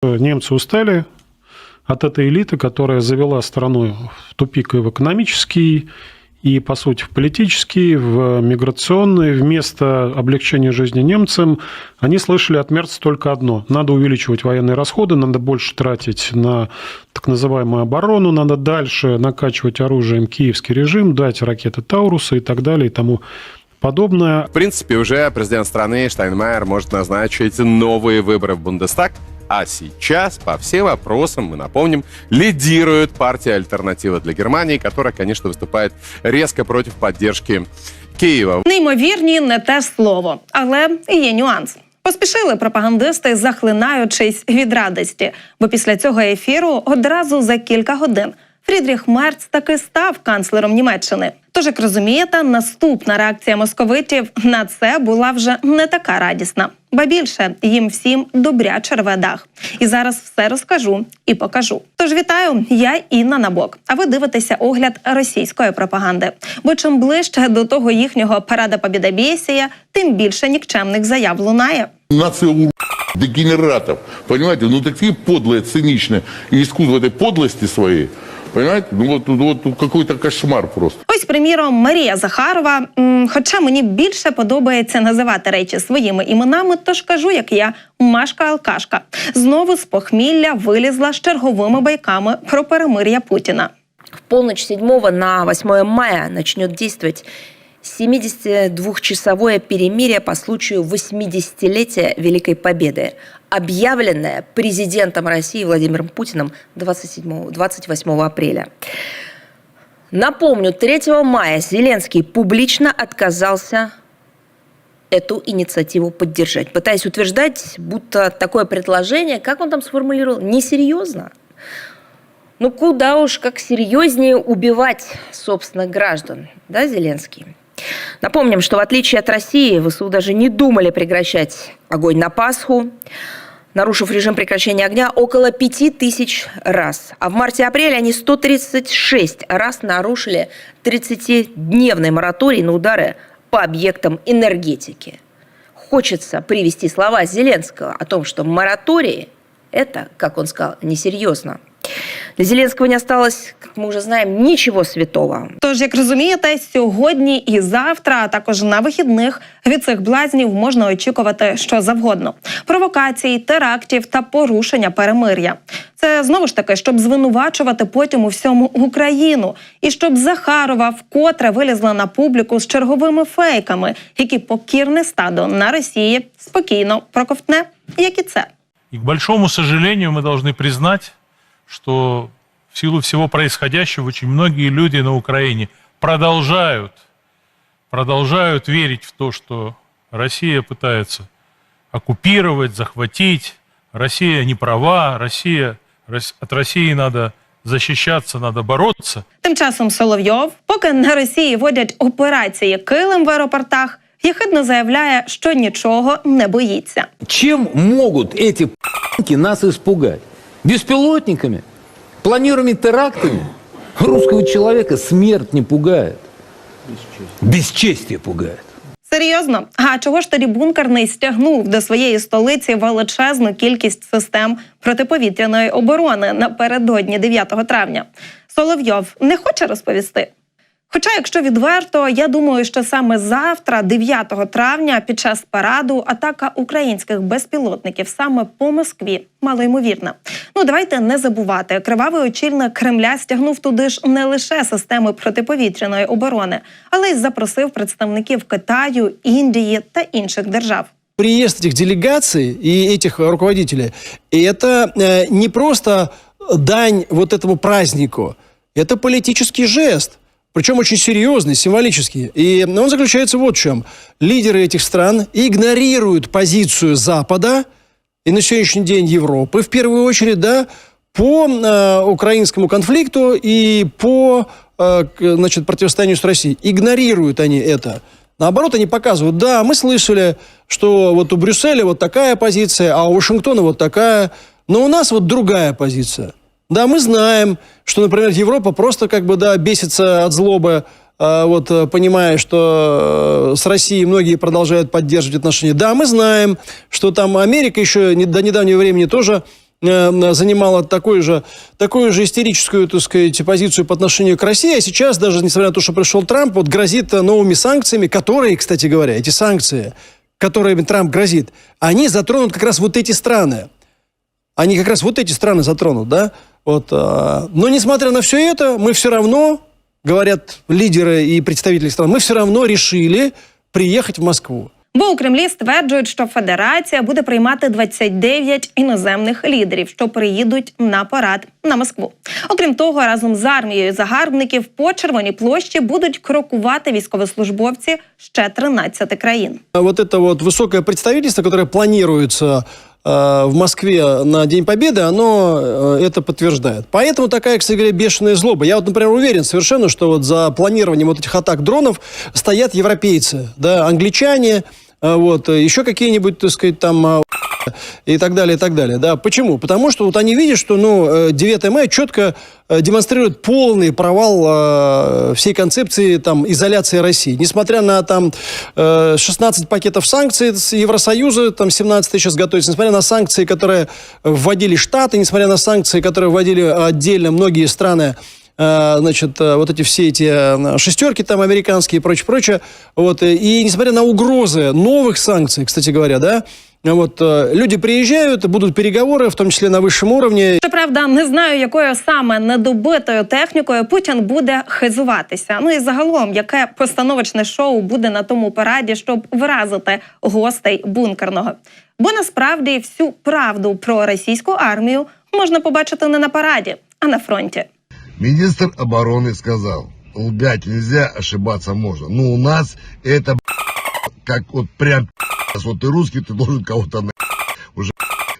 Немцы устали от этой элиты, которая завела страну в тупик и в экономический, и, по сути, в политический, в миграционный. Вместо облегчения жизни немцам они слышали от Мерца только одно. Надо увеличивать военные расходы, надо больше тратить на так называемую оборону, надо дальше накачивать оружием киевский режим, дать ракеты Тауруса и так далее и тому подобное. В принципе, уже президент страны Штайнмайер может назначить новые выборы в Бундестаг. А сейчас по всем вопросам, мы напомним, лидирует партия «Альтернатива для Германии», которая, конечно, выступает резко против поддержки Києва. Неймовірні не те слово, але є нюанс. Поспішили пропагандисти, захлинаючись від радості, бо після цього ефіру одразу за кілька годин Фрідріх Мерц таки став канцлером Німеччини. Тож, як розумієте, наступна реакція московитів на це була вже не така радісна. Ба більше їм всім добряче рве дах. І зараз все розкажу і покажу. Тож вітаю, я Інна Набок. А ви дивитеся огляд російської пропаганди. Бо чим ближче до того їхнього парада побідобєсія, тим більше нікчемних заяв лунає. Нация у дегенератов. Понимаете, ну такие подлые, циничные. И искусство этой подлости своей. Понимаете? Ну вот, вот, вот какой-то кошмар просто. Ось, приміром, Марія Захарова. М, Хоча мені більше подобається називати речі своїми іменами, тож кажу, як я Машка Алкашка. Знову з похмілля вилізла з черговими байками про перемир'я Путіна. В полночь 7 на 8 мая начнет действовать 72-часовое перемирие по случаю 80-летия Великой Победы, объявленное президентом России Владимиром Путиным 27, 28 апреля. Напомню, 3 мая Зеленский публично отказался эту инициативу поддержать, пытаясь утверждать, будто такое предложение, как он там сформулировал, несерьезно. Ну куда уж как серьезнее убивать, собственно, граждан, да, Зеленский? Напомним, что в отличие от России, ВСУ даже не думали прекращать огонь на Пасху, нарушив режим прекращения огня около 5000 раз. А в марте-апреле они 136 раз нарушили 30-дневный мораторий на удары по объектам энергетики. Хочется привести слова Зеленского о том, что моратории – это, как он сказал, несерьезно. Для Зеленского не осталось, как мы уже знаем, ничего святого. Тож, як розумієте, сьогодні і завтра, а також на вихідних від цих блазнів можна очікувати що завгодно: провокацій, терактів та порушення перемир'я. Це знову ж таки, щоб звинувачувати потім у всьому Україну, і щоб Захарова вкотре вилізла на публіку з черговими фейками, які покірне стадо на Росії спокійно проковтне, як і це. И к большому сожалению мы должны признать, что в силу всего происходящего очень многие люди на Украине продолжают, продолжают верить в то, что Россия пытается оккупировать, захватить, Россия не права, Россия, Рос- от России надо защищаться, надо бороться. Тим часом Соловйов, поки на Росії водять операції килим в аеропортах, єхидно заявляє, що нічого не боїться. Чем могут эти п***ки нас испугать? Беспилотниками? Планируемыми терактами? Русского человека смерть не пугает. Бесчестие пугает. Серйозно, а чого ж тоді бункерний стягнув до своєї столиці величезну кількість систем протиповітряної оборони напередодні 9 травня? Соловйов не хоче розповісти. Хоча, якщо відверто, я думаю, що саме завтра, 9 травня, під час параду, атака українських безпілотників саме по Москві малоймовірна. Ну давайте не забувати, кривавий очільник Кремля стягнув туди ж не лише системи протиповітряної оборони, але й запросив представників Китаю, Індії та інших держав. приезд этих делегаций и этих руководителей, это э, не просто дань вот этому празднику, это политический жест, Причем очень серьезный, символический. И он заключается вот в чем. Лидеры этих стран игнорируют позицию Запада и на сегодняшний день Европы, в первую очередь, да, по э, украинскому конфликту и по э, значит, противостоянию с Россией. Игнорируют они это. Наоборот, они показывают, да, мы слышали, что вот у Брюсселя вот такая позиция, а у Вашингтона вот такая, но у нас вот другая позиция. Да, мы знаем, что, например, Европа просто как бы, да, бесится от злобы, э, вот, э, понимая, что э, с Россией многие продолжают поддерживать отношения. Да, мы знаем, что там Америка еще до недавнего времени тоже занимала такую же, такую же истерическую, так сказать, позицию по отношению к России, а сейчас, даже несмотря на то, что пришел Трамп, вот грозит новыми санкциями, которые, кстати говоря, эти санкции, которыми Трамп грозит, они затронут как раз вот эти страны. Они как раз вот эти страны затронут, да? Вот, а, но несмотря на все это, мы все равно, говорят лидеры и представители стран, мы все равно решили приехать в Москву. Бо у Кремлі стверджують, що Федерація буде приймати 29 іноземних лідерів, що приїдуть на парад на Москву. Окрім того, разом з армією загарбників по червоній площі будуть крокувати військовослужбовці ще 13 країн. А Вот это вот высокое представительство, которое планируется э, в Москве на День Победы, оно э, это подтверждает. Поэтому такая, кстати говоря, бешеная злоба. Я вот, например, уверен совершенно, что вот за планированием вот этих атак дронов стоят европейцы, да, англичане, э, вот, э, еще какие-нибудь, так сказать, там э, и так далее, и так далее. Да. Почему? Потому что вот они видят, что ну, э, 9 мая четко э, демонстрирует полный провал э, всей концепции там, изоляции России. Несмотря на там, э, 16 пакетов санкций с Евросоюза, там 17 сейчас готовится, несмотря на санкции, которые вводили Штаты, несмотря на санкции, которые вводили отдельно многие страны, э, значит, э, вот эти все эти э, шестерки там американские и прочее, прочее. Вот, э, и несмотря на угрозы новых санкций, кстати говоря, да, вот, э, люди приезжают, будут переговоры, в том числе на высшем уровне. Щоправда, не знаю, якою саме недобитою технікою Путін буде хизуватися. Ну і загалом, яке постановочне шоу буде на тому параді, щоб вразити гостей бункерного. Бо насправді всю правду про російську армію можна побачити не на параді, а на фронті. Министр обороны сказал, лгать нельзя, ошибаться можно. Но у нас это как вот прям Вот ты русский, ты должен кого-то на уже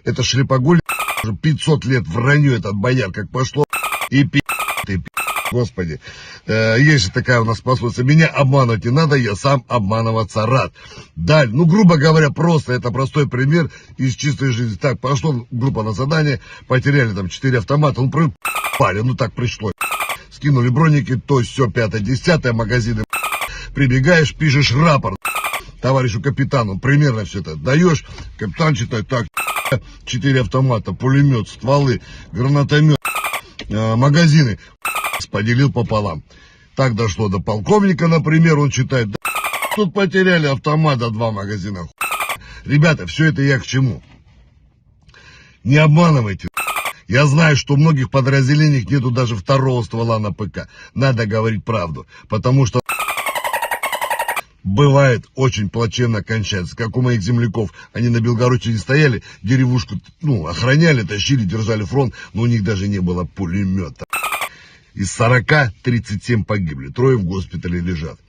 это шлепоголь уже 500 лет вранье этот бояр как пошло и пи ты пи господи. Э, есть же такая у нас пословица меня обманывать не надо я сам обманываться рад далее ну грубо говоря просто это простой пример из чистой жизни. Так пошло группа на задание потеряли там 4 автомата ну пропали ну так пришлось скинули броники то все пятое десятое магазины прибегаешь пишешь рапорт товарищу капитану примерно все это даешь, капитан читает, так, четыре автомата, пулемет, стволы, гранатомет, э, магазины, поделил пополам. Так дошло до полковника, например, он читает, «Да, тут потеряли автомата, два магазина. Ребята, все это я к чему? Не обманывайте. Я знаю, что у многих подразделениях нету даже второго ствола на ПК. Надо говорить правду, потому что бывает очень плачевно кончается. Как у моих земляков, они на Белгородчине стояли, деревушку ну, охраняли, тащили, держали фронт, но у них даже не было пулемета. Из 40 37 погибли, трое в госпитале лежат.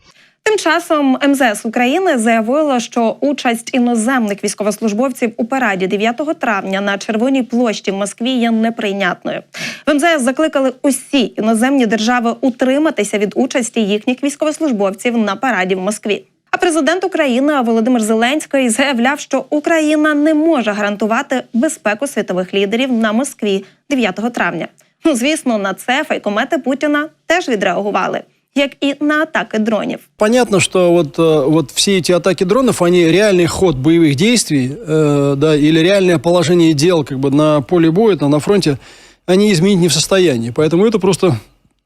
Тим часом МЗС України заявило, що участь іноземних військовослужбовців у параді 9 травня на Червоній площі в Москві є неприйнятною. В МЗС закликали усі іноземні держави утриматися від участі їхніх військовослужбовців на параді в Москві. А президент України Володимир Зеленський заявляв, що Україна не може гарантувати безпеку світових лідерів на Москві 9 травня. Ну, звісно, на це фейкомети Путіна теж відреагували, як і на атаки дронів. Понятно, что вот, э, вот все эти атаки дронов, они реальный ход боевых действий, э, да, или реальное положение дел как бы на поле боя, там, на фронте, они изменить не в состоянии. Поэтому это просто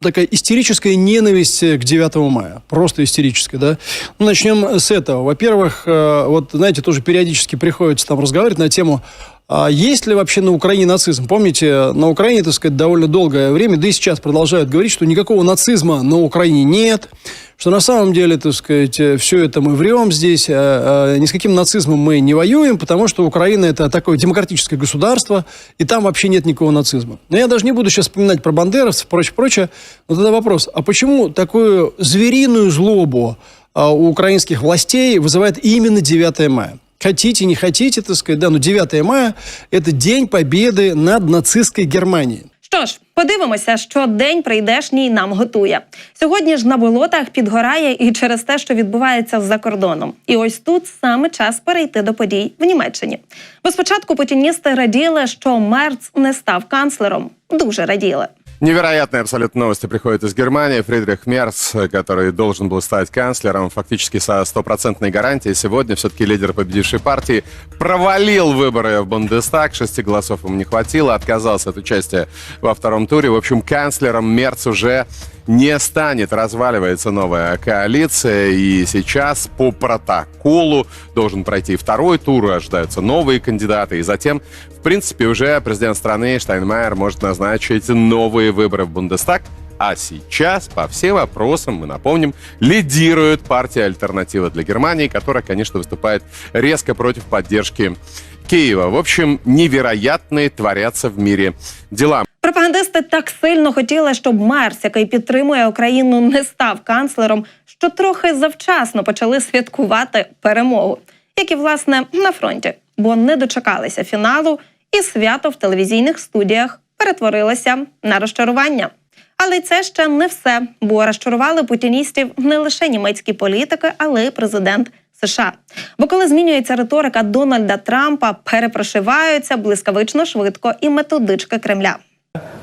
такая истерическая ненависть к 9 мая. Просто истерическая, да. Ну, начнем с этого. Во-первых, э, вот, знаете, тоже периодически приходится там разговаривать на тему, а есть ли вообще на Украине нацизм? Помните, на Украине, так сказать, довольно долгое время, да и сейчас продолжают говорить, что никакого нацизма на Украине нет, что на самом деле, так сказать, все это мы врем здесь, а, а, ни с каким нацизмом мы не воюем, потому что Украина это такое демократическое государство, и там вообще нет никакого нацизма. Но я даже не буду сейчас вспоминать про бандеровцев, прочее, прочее. Но тогда вопрос, а почему такую звериную злобу а, у украинских властей вызывает именно 9 мая? Хотите, не хотите, так сказать, да, но 9 мая – это День Победы над нацистской Германией. Що ж, подивимося, що день прийдешній нам готує. Сьогодні ж на болотах підгорає і через те, що відбувається за кордоном. І ось тут саме час перейти до подій в Німеччині. Бо спочатку путіністи раділи, що Мерц не став канцлером. Дуже раділи. Невероятные абсолютно новости приходят из Германии. Фридрих Мерц, который должен был стать канцлером, фактически со стопроцентной гарантией, сегодня все-таки лидер победившей партии, провалил выборы в Бундестаг. Шести голосов ему не хватило, отказался от участия во втором туре. В общем, канцлером Мерц уже не станет. Разваливается новая коалиция. И сейчас по протоколу должен пройти второй тур. Ожидаются новые кандидаты. И затем, в принципе, уже президент страны Штайнмайер может назначить новые выборы в Бундестаг. А сейчас, по всем вопросам, мы напомним, лидирует партия «Альтернатива для Германии», которая, конечно, выступает резко против поддержки Киева. В общем, невероятные творятся в мире дела. Пропагандисти так сильно хотіли, щоб Мерс, який підтримує Україну, не став канцлером, що трохи завчасно почали святкувати перемогу, як і власне на фронті, бо не дочекалися фіналу, і свято в телевізійних студіях перетворилося на розчарування. Але це ще не все, бо розчарували путіністів не лише німецькі політики, але й президент США. Бо коли змінюється риторика Дональда Трампа, перепрошиваються блискавично швидко і методички Кремля.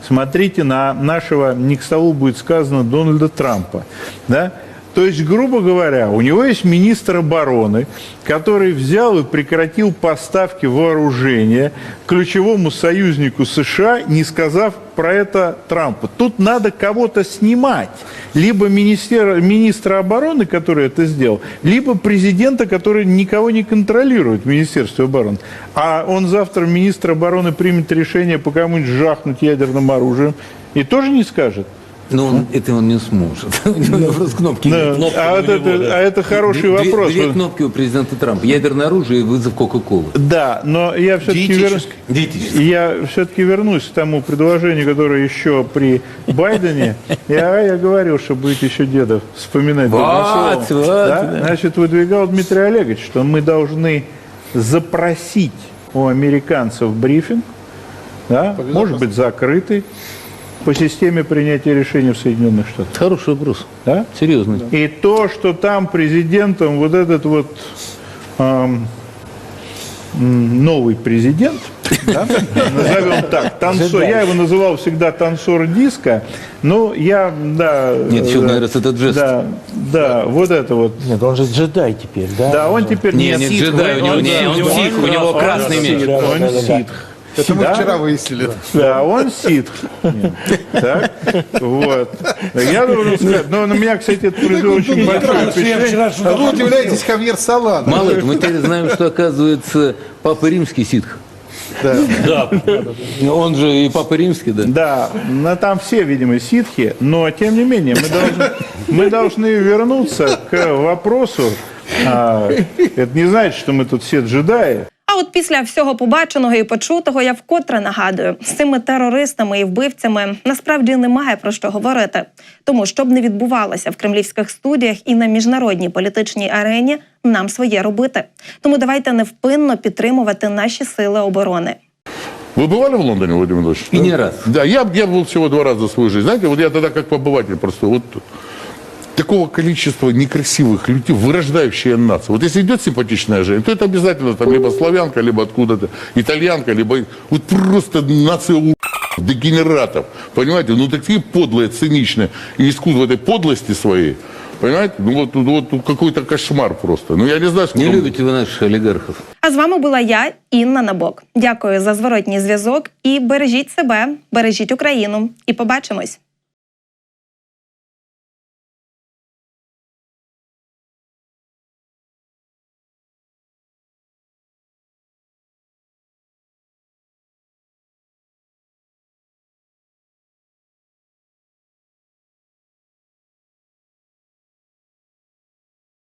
Смотрите на нашего, не к столу будет сказано, Дональда Трампа. Да? То есть, грубо говоря, у него есть министр обороны, который взял и прекратил поставки вооружения ключевому союзнику США, не сказав про это Трампу. Тут надо кого-то снимать. Либо министер, министра обороны, который это сделал, либо президента, который никого не контролирует в Министерстве обороны. А он завтра, министр обороны, примет решение по кому-нибудь жахнуть ядерным оружием и тоже не скажет. Но он, это он не сможет. У него просто кнопки Да, нет. а, вот это, а это хороший Две- вопрос. Две кнопки у президента Трампа. Ядерное оружие и вызов Кока-Колы. Да, но я все-таки Диетическое. я все-таки вернусь к тому предложению, которое еще при Байдене. Я, я говорил, что будете еще деда вспоминать. Вот, добрым словом. вот, Да? да. Значит, выдвигал Дмитрий Олегович, что мы должны запросить у американцев брифинг, да, может быть закрытый, по системе принятия решений в Соединенных Штатах. Хороший вопрос. Да? Серьезный. И то, что там президентом вот этот вот ам, м, новый президент, да, назовем так, танцор, я его называл всегда танцор диска, но я, да... Нет, еще нравится этот жест. Да, да, вот это вот. Нет, он же джедай теперь, да? Да, он теперь Не, не джедай, у него- он- не, он он- ситх, у него он красный. Он Да, да, да. ситх. Это мы вчера выяснили. Да, он ситх. Так, вот. Я должен сказать, но на меня, кстати, это произвело очень большое впечатление. А вы удивляетесь, Хавьер Салана. Мало этого, мы теперь знаем, что, оказывается, Папа Римский ситх. Да. Он же и Папа Римский, да? Да, но там все, видимо, ситхи, но тем не менее мы должны, мы должны вернуться к вопросу. а, это не значит, что мы тут все джедаи. А от після всього побаченого і почутого я вкотре нагадую, з цими терористами і вбивцями насправді немає про що говорити. Тому щоб не відбувалося в кремлівських студіях і на міжнародній політичній арені, нам своє робити. Тому давайте невпинно підтримувати наші сили оборони. Вы бывали в Лондоне, Владимир Владимирович? И Да? не раз. Да, я, я был всего два раза в свою жизнь. Знаете, вот я тогда как побыватель просто вот такого количества некрасивых людей, вырождающая нация. Вот если идет симпатичная женщина, то это обязательно там либо славянка, либо откуда-то, итальянка, либо вот просто нация у дегенератов. Понимаете, ну такие подлые, циничные. И искус в этой подлости своей, понимаете, ну вот, вот, вот какой-то кошмар просто. Ну я не знаю, Не сколько- любите вы наших олигархов? А з вами була я, Інна Набок. Дякую за зворотній зв'язок і бережіть себе, бережіть Україну. І побачимось.